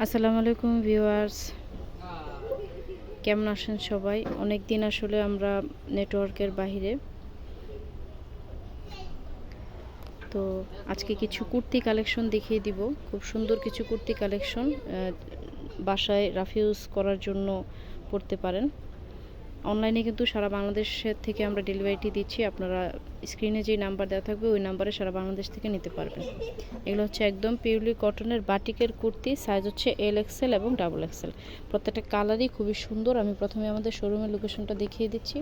আসসালামু আলাইকুম ভিউয়ার্স। কেমন আছেন সবাই? অনেক দিন আসলে আমরা নেটওয়ার্কের বাইরে তো আজকে কিছু কুর্তি কালেকশন দেখিয়ে দিব। খুব সুন্দর কিছু কুর্তি কালেকশন বাসায় রাফিউজ করার জন্য পড়তে পারেন। অনলাইনে কিন্তু সারা বাংলাদেশের থেকে আমরা ডেলিভারিটি দিচ্ছি। আপনারা স্ক্রিনে যে নাম্বার দেওয়া থাকবে, ওই নাম্বারে সারা বাংলাদেশ থেকে নিতে পারবেন। এগুলো হচ্ছে একদম পিওরলি কটনের বাটিকের কুর্তি সাইজ হচ্ছে এল এক্সেল এবং ডাবল এক্সেল প্রত্যেকটা কালারই খুবই সুন্দর। আমি প্রথমে আমাদের শোরুমের লোকেশনটা দেখিয়ে দিচ্ছি।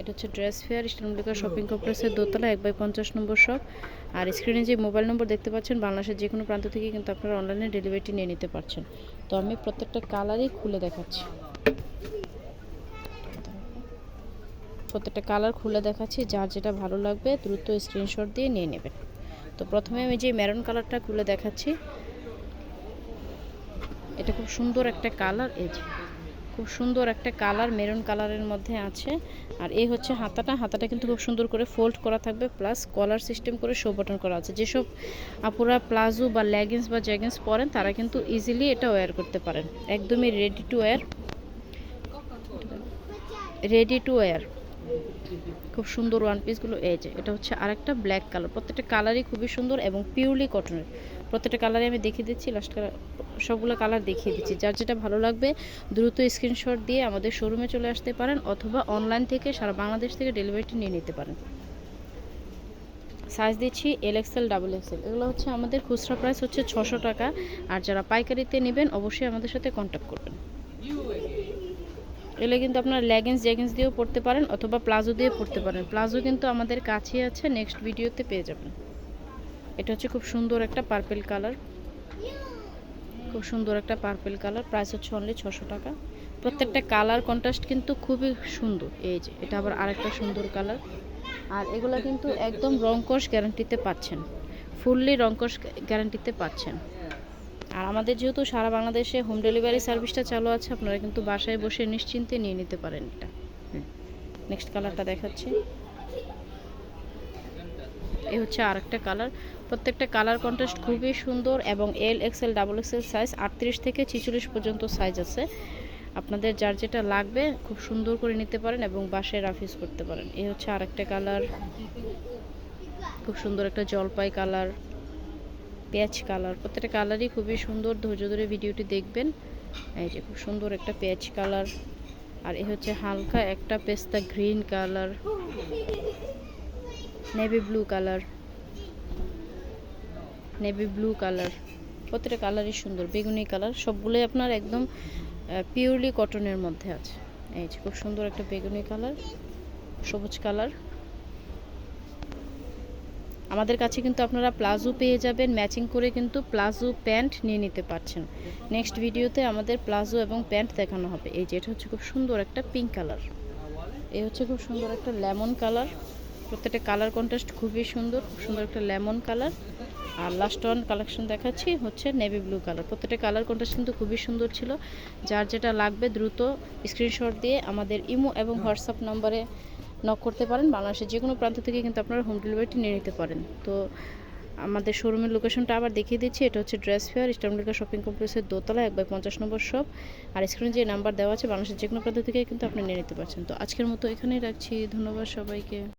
এটা হচ্ছে ড্রেস ফেয়ার ইস্টার্নলিকা শপিং কমপ্লেক্সের দোতলা, এক বাই পঞ্চাশ নম্বর শপ আর স্ক্রিনে যে মোবাইল নম্বর দেখতে পাচ্ছেন, বাংলাদেশের যে কোনো প্রান্ত থেকে কিন্তু আপনারা অনলাইনে ডেলিভারিটি নিয়ে নিতে পারছেন। তো আমি প্রত্যেকটা কালারই খুলে দেখাচ্ছি। প্রত্যেকটা কালার খুলে দেখাচ্ছি, যার যেটা ভালো লাগবে দ্রুত স্ক্রিনশট দিয়ে নিয়ে নেবেন। তো প্রথমে আমি যে মেরুন কালারটা খুলে দেখাচ্ছি, এটা খুব সুন্দর একটা কালার, এই যে খুব সুন্দর একটা কালার মেরুন কালারের মধ্যে আছে। আর এই হচ্ছে হাতাটা হাতাটা কিন্তু খুব সুন্দর করে ফোল্ড করা থাকবে প্লাস কলার সিস্টেম করে শো বাটন করা আছে। যেসব আপুরা প্লাজো বা লেগিংস বা জ্যাগিংস পরেন, তারা কিন্তু ইজিলি এটা ওয়্যার করতে পারেন। একদমই ready to wear ready to wear খুব সুন্দর ওয়ান পিসগুলো এই যে, এটা হচ্ছে আরেকটা ব্ল্যাক কালার প্রত্যেকটা কালারই খুবই সুন্দর এবং পিওরলি কটনের প্রত্যেকটা কালারে আমি দেখিয়ে দিচ্ছি লাস্ট কালার সবগুলো কালার দেখিয়ে দিচ্ছি। যার যেটা ভালো লাগবে, দ্রুত স্ক্রিনশট দিয়ে আমাদের শোরুমে চলে আসতে পারেন অথবা অনলাইন থেকে সারা বাংলাদেশ থেকে ডেলিভারিটি নিয়ে নিতে পারেন। সাইজ দিচ্ছি এল এক্সেল ডাবল এক্সেল এগুলো হচ্ছে আমাদের খুচরা প্রাইস হচ্ছে ছশো টাকা। আর যারা পাইকারিতে নেবেন, অবশ্যই আমাদের সাথে কন্ট্যাক্ট করবেন। এগুলো কিন্তু আপনার লেগিংস জেগিংস দিয়েও পড়তে পারেন অথবা প্লাজো দিয়ে পড়তে পারেন। প্লাজো কিন্তু আমাদের কাছেই আছে নেক্সট ভিডিওতে পেয়ে যাবেন। এটা হচ্ছে খুব সুন্দর একটা পার্পেল কালার খুব সুন্দর একটা পার্পেল কালার প্রাইস হচ্ছে অনলি ছশো টাকা। প্রত্যেকটা কালার কন্ট্রাস্ট কিন্তু খুবই সুন্দর। এই যে, এটা আবার আরেকটা সুন্দর কালার আর এগুলো কিন্তু একদম রংকশ গ্যারান্টিতে পাচ্ছেন। ফুললি রংকশ গ্যারান্টিতে পাচ্ছেন। আর আমাদের যেহেতু সারা বাংলাদেশে হোম ডেলিভারি সার্ভিসটা চালু আছে, আপনারা কিন্তু বাসায় বসে নিশ্চিন্তে নিয়ে নিতে পারেন এটা। নেক্সট কালারটা দেখাচ্ছি। এই হচ্ছে আরেকটা কালার প্রত্যেকটা কালার কন্ট্রাস্ট খুবই সুন্দর এবং L XL double XL size আটত্রিশ থেকে ছিচল্লিশ পর্যন্ত সাইজ আছে। আপনাদের যার যেটা লাগবে, খুব সুন্দর করে নিতে পারেন এবং বাসায় রাফিজ করতে পারেন। এ হচ্ছে আরেকটা কালার খুব সুন্দর একটা জলপাই কালার পেঁয়াজ কালার। প্রত্যেকটা কালারই খুবই সুন্দর, ধৈর্য ধরে ভিডিওটি দেখবেন। এই যে খুব সুন্দর একটা পেঁয়াজ কালার। আর এ হচ্ছে হালকা একটা পেস্তা green colour. Navy blue colour. Navy blue colour. প্রত্যেকটা কালারই সুন্দর, বেগুনি কালার। সবগুলোই আপনার একদম পিওরলি কটনের মধ্যে আছে। এই যে খুব সুন্দর একটা বেগুনি কালার, সবুজ কালার। আমাদের কাছে কিন্তু আপনারা প্লাজো পেয়ে যাবেন। ম্যাচিং করে কিন্তু প্লাজো প্যান্ট নিয়ে নিতে পারছেন। নেক্সট ভিডিওতে আমাদের প্লাজো এবং প্যান্ট দেখানো হবে। এই যে, এটা হচ্ছে খুব সুন্দর একটা পিঙ্ক কালার এই হচ্ছে খুব সুন্দর একটা লেমন কালার প্রত্যেকটা কালার কন্ট্রাস্ট খুবই সুন্দর। খুব সুন্দর একটা লেমন কালার আর লাস্ট ওয়ান কালেকশন দেখাচ্ছি হচ্ছে নেভি ব্লু কালার প্রত্যেকটা কালার কন্ট্রাস্ট কিন্তু খুবই সুন্দর ছিল। যার যেটা লাগবে দ্রুত স্ক্রিনশট দিয়ে আমাদের ইমো এবং হোয়াটসঅ্যাপ নম্বরে নক করতে পারেন। বাংলাদেশের যে কোনো প্রান্ত থেকে কিন্তু আপনারা হোম ডেলিভারিটি নিয়ে নিতে পারেন। তো আমাদের শোরুমের লোকেশনটা আবার দেখিয়ে দিচ্ছি। এটা হচ্ছে ড্রেস ফেয়ার ইস্টার্নলিকা শপিং কমপ্লেক্সের দোতলা, এক বাই পঞ্চাশ নম্বর শপ আর স্ক্রিনে যে নাম্বার দেওয়া আছে, বাংলাদেশের যে কোনো প্রান্ত থেকে কিন্তু আপনি নিয়ে নিতে পারছেন। তো আজকের মতো এখানেই রাখছি। ধন্যবাদ সবাইকে।